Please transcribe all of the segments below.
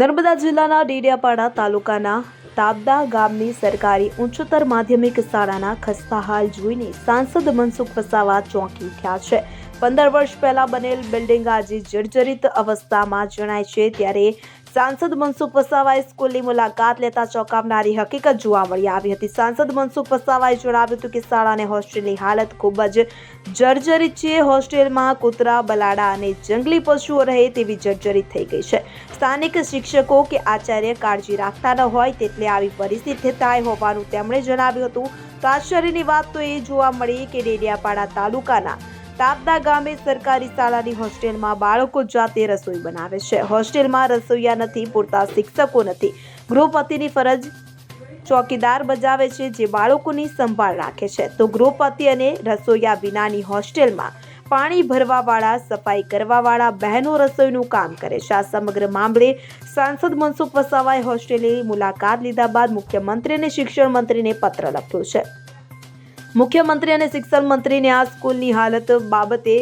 નર્મદા જિલ્લાના ડેડિયાપાડા તાલુકાના તાબદા ગામની સરકારી ઉચ્ચતર માધ્યમિક શાળાના ખસ્તા હાલ જોઈને સાંસદ મનસુખ વસાવા ચોંકી ઉઠ્યા છે. પંદર વર્ષ પહેલા બનેલ બિલ્ડિંગ આજે જર્જરિત અવસ્થામાં જણાય છે, ત્યારે સાંસદ મનસુખ વસાવાએ સ્કૂલની મુલાકાત લેતા ચોંકાવનારી હકીકત જોવા મળી આવી હતી. સાંસદ મનસુખ વસાવાએ જણાવ્યું હતું કે શાળા અને હોસ્ટેલની હાલત ખૂબ જ જર્જરિત છે. હોસ્ટેલમાં કૂતરા, બલાડા અને જંગલી પશુઓ રહે તેવી જર્જરિત થઈ ગઈ છે. સ્થાનિક શિક્ષકો કે આચાર્ય કાળજી રાખતા ન હોય તેટલે આવી પરિસ્થિતિ થાય હોવાનું તેમણે જણાવ્યું હતું. તો આશ્ચર્યની વાત તો એ જોવા મળી કે ડેડિયાપાડા તાલુકાના તાપદા ગામે સરકારી શાળાની હોસ્ટેલમાં બાળકો જાતે રસોઈ બનાવે છે. હોસ્ટેલમાં રસોઈયા નથી, પૂરતા શિક્ષકો નથી. ગૃહપતિની ફરજ ચોકીદાર બજાવે છે જે બાળકોની સંભાળ રાખે છે. તો ગૃહપતિ અને રસોઈયા વિનાની હોસ્ટેલમાં પાણી ભરવાવાળા, સફાઈ કરવાવાળા બહેનો રસોઈનું કામ કરે છે. આ સમગ્ર મામલે સાંસદ મનસુખ વસાવાએ હોસ્ટેલની મુલાકાત લીધા બાદ મુખ્યમંત્રી અને શિક્ષણ મંત્રીને પત્ર લખ્યો છે. મુખ્યમંત્રી અને શિક્ષણ મંત્રીને આ સ્કૂલની હાલત બાબતે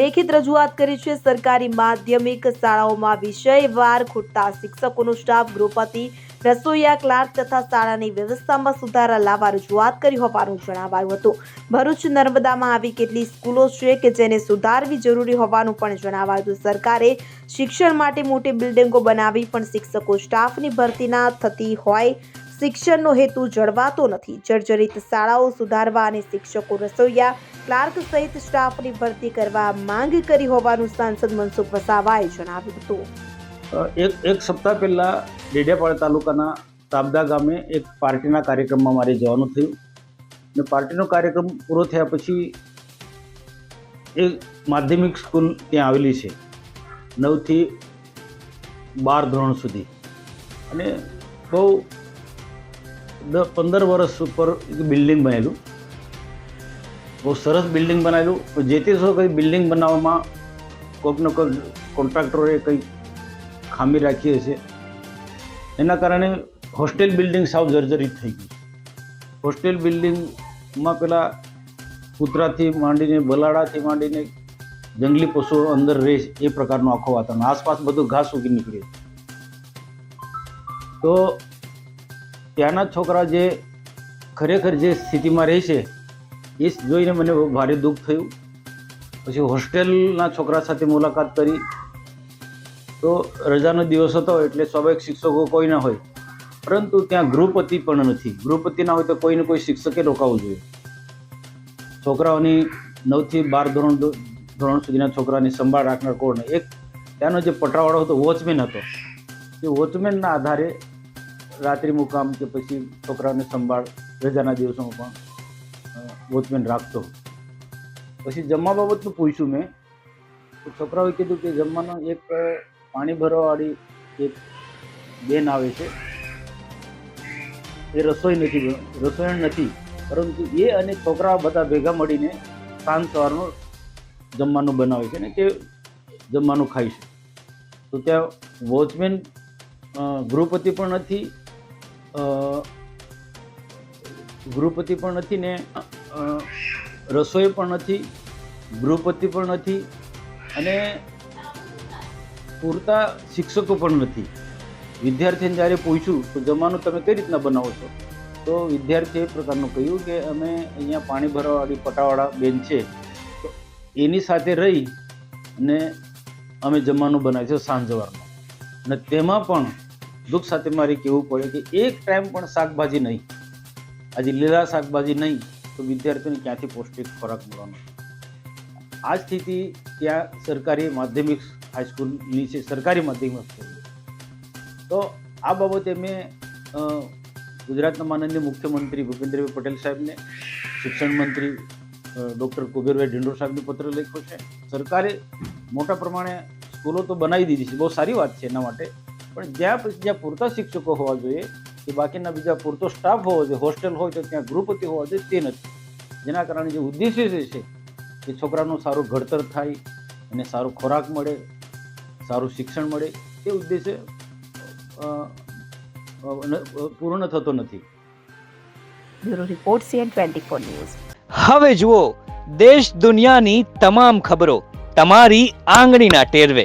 લેખિત રજૂઆત કરી છે. સરકારી માધ્યમિક શાળાઓમાં વિષયવાર ખૂટતા શિક્ષકોનો સ્ટાફ ગૃહપતિ રસોઈયા ક્લાર્ક તથા શાળાની વ્યવસ્થામાં સુધારા લાવવા રજૂઆત કરી હોવાનું જણાવાયું હતું. ભરૂચ નર્મદામાં આવી કેટલી સ્કૂલો છે કે જેને સુધારવી જરૂરી હોવાનું પણ જણાવાયું હતું. સરકારે શિક્ષણ માટે મોટી બિલ્ડિંગો બનાવી, પણ શિક્ષકો સ્ટાફની ભરતી ના થતી હોય શિક્ષણનો હેતુ જળવાતો નથી. જર્જરિત શાળાઓ સુધારવા અને શિક્ષકો રસોઈયા, ક્લાર્ક સહિત સ્ટાફની ભરતી કરવા માંગ કરી હોવાનું સાંસદ મનસુખ વસાવાએ જણાવ્યું હતું. એક એક સપ્તાહ પહેલાં ડેડિયાપાડા તાલુકાના તાબદા ગામે એક પાર્ટીના કાર્યક્રમમાં મારે જવાનું થયું. ને પાર્ટીનો કાર્યક્રમ પૂરો થયા પછી એ માધ્યમિક સ્કૂલ ત્યાં આવેલી છે. નવથી બાર ધોરણ સુધી. અને બહુ પંદર વર્ષ ઉપર એક બિલ્ડિંગ બનેલું બહુ સરસ બિલ્ડિંગ બનાવેલું જે તે કંઈ બિલ્ડિંગ બનાવવામાં કોઈકનો કોઈક કોન્ટ્રાક્ટરોએ કંઈક ખામી રાખી હશે એના કારણે હોસ્ટેલ બિલ્ડિંગ સાવ જર્જરિત થઈ ગઈ હોસ્ટેલ બિલ્ડિંગમાં પેલા કૂતરાથી માંડીને બલાડાથી માંડીને જંગલી પશુઓ અંદર રહે એ પ્રકારનું આખો વાતાવરણ આસપાસ બધું ઘાસ ઉગી નીકળે તો ત્યાંના છોકરા જે ખરેખર જે સ્થિતિમાં રહે છે એ જોઈને મને ભારે દુઃખ થયું. પછી હોસ્ટેલના છોકરા સાથે મુલાકાત કરી. તો રજાનો દિવસ હતો એટલે સ્વાભાવિક શિક્ષકો કોઈ ના હોય. પરંતુ ત્યાં ગૃહપતિ પણ નથી. ગૃહપતિ ના હોય તો કોઈને કોઈ શિક્ષકે રોકાવું જોઈએ. છોકરાઓની નવથી બાર ધોરણ ધોરણ સુધીના છોકરાની સંભાળ રાખનાર કોણ? એક ત્યાંનો જે પટરાવાળો હતો, વોચમેન હતો. એ વોચમેનના આધારે રાત્રિ મુકામ કે પછી છોકરાને સંભાળ, રજાના દિવસોમાં પણ વોચમેન રાખતો. પછી જમવા બાબતનું પૂછ્યું મેં, તો છોકરાઓએ કીધું કે જમવાનું એક પાણી ભરવાવાળી એક બેન આવે છે. એ રસોઈ નથી રસોઈ નથી, પરંતુ એ અને છોકરા બધા ભેગા મળીને સાંજ સવારનું જમવાનું બનાવે છે ને તે જમવાનું ખાઈશું તો ત્યાં વોચમેન ગૃહપતિ પણ નથી ગૃહપતિ પણ નથી ને રસોઈ પણ નથી ગૃહપતિ પણ નથી અને પૂરતા શિક્ષકો પણ નથી. વિદ્યાર્થીને જ્યારે પૂછ્યું, તો જમાનું તમે કઈ રીતના બનાવો છો? તો વિદ્યાર્થીએ એ પ્રકારનું કહ્યું કે, અમે અહીંયા પાણી ભરવાવાળી પટાવાળા બેન છે. તો એની સાથે રહી અને અમે જમવાનું છીએ સાંજ સવારનું અને તેમાં પણ દુઃખ સાથે મારે કહેવું પડે કે એક ટાઈમ પણ શાકભાજી નહીં. આજે લીલા શાકભાજી નહીં, તો વિદ્યાર્થીઓને ક્યાંથી પૌષ્ટિક ખોરાક મળવાનો? આ સ્થિતિ ત્યાં સરકારી માધ્યમિક હાઈસ્કૂલની છે, સરકારી માધ્યમિક હાઈસ્કૂલ. તો આ બાબતે મેં ગુજરાતના માનનીય મુખ્યમંત્રી ભૂપેન્દ્રભાઈ પટેલ સાહેબને, શિક્ષણ મંત્રી ડૉક્ટર કુબેરભાઈ ઢીંડોર સાહેબને પત્ર લખ્યો છે. સરકારે મોટા પ્રમાણે સ્કૂલો તો બનાવી દીધી છે, બહુ સારી વાત છે એના માટે. પણ જ્યાં જ્યાં પૂરતા શિક્ષકો હોવા જોઈએ કે બાકીના બીજા પૂરતો સ્ટાફ હોવો જોઈએ હોસ્ટેલ હોય તો ત્યાં ગૃહપતિ હોવા જોઈએ તે નથી. જેના કારણે જે ઉદ્દેશ્ય જે છે કે છોકરાનું સારું ઘડતર થાય અને સારો ખોરાક મળે સારું શિક્ષણ મળે તે ઉદ્દેશ્ય પૂર્ણ થતો નથી. Bureau report CN twenty four news હવે જુઓ દેશ દુનિયાની તમામ ખબરો તમારી આંગળીના ટેરવે.